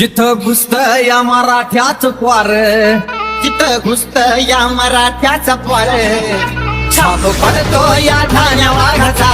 जिथं घुसत या मराठ्याच क्वार. तिथं घुसत या मराठ्याच क्वार. छाप पडतो या ठाण्या वाघाचा.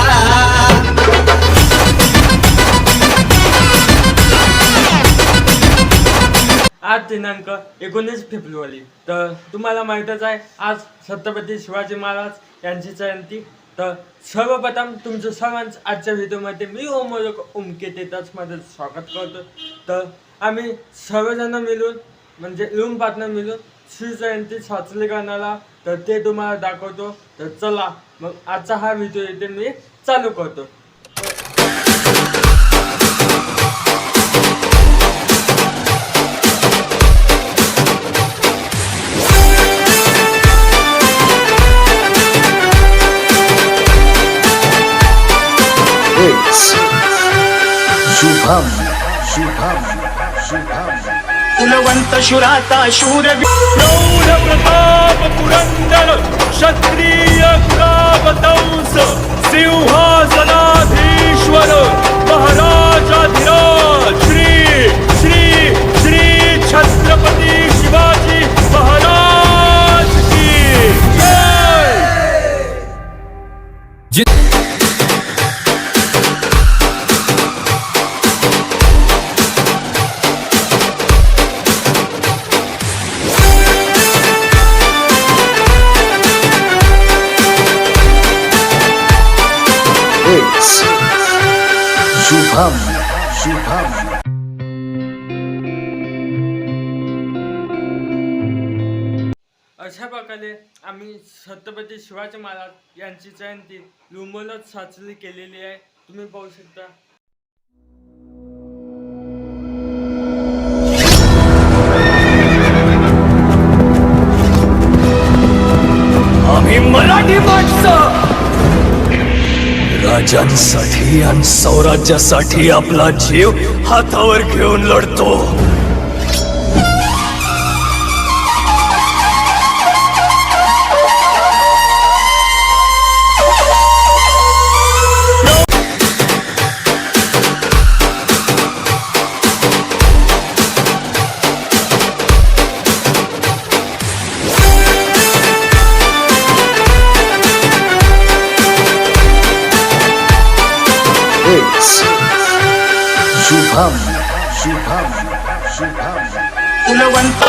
आज दिनांक एकोणीस फेब्रुवारी. तर तुम्हाला माहीतच आहे आज छत्रपती शिवाजी महाराज यांची जयंती. तर सर्वप्रथम तुमचं सर्वांचं आजच्या व्हिडिओमध्ये मी ओमोलक उमके मध्ये स्वागत करतो. तर आम्ही सर्वजण मिळून म्हणजे रूम पार्टनर मिळून शिवजयंती साजरी करणारा तर ते तुम्हाला दाखवतो तर चला मग आजचा हा व्हिडिओ इथे मी चालू करतो It's Shubham. कुलवंत शुराता शूर प्रौढ प्रताप पुरंदर क्षत्रिय कुलावतंस सिंहासनाधीश्वर महाराजाधिराज श्री Shubham, Shubham. अशा प्रकारे आम्ही छत्रपती शिवाजी महाराज यांची जयंती लुंबोलत साजरी केलेली आहे तुम्ही पाहू शकता आम्ही मराठी माणसं राजांसाठी आणि सौराज्यासाठी आपला जीव हातावर घेऊन लढतो. Shubham, Shubham, Shubham. कुलवंत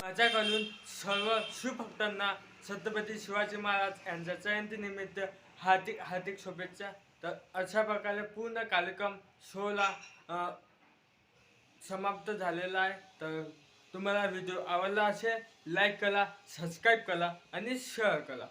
माझ्याकडून सर्व शिवभक्तांना छत्रपती शिवाजी महाराज यांच्या जयंती निमित्त हार्दिक हार्दिक शुभेच्छा. तर अशा प्रकारे पूर्ण कार्यक्रम शोला समाप्त झालेला आहे. तर तुम्हाला व्हिडिओ आवडला असेल लाईक करा सबस्क्राईब करा आणि शेअर करा.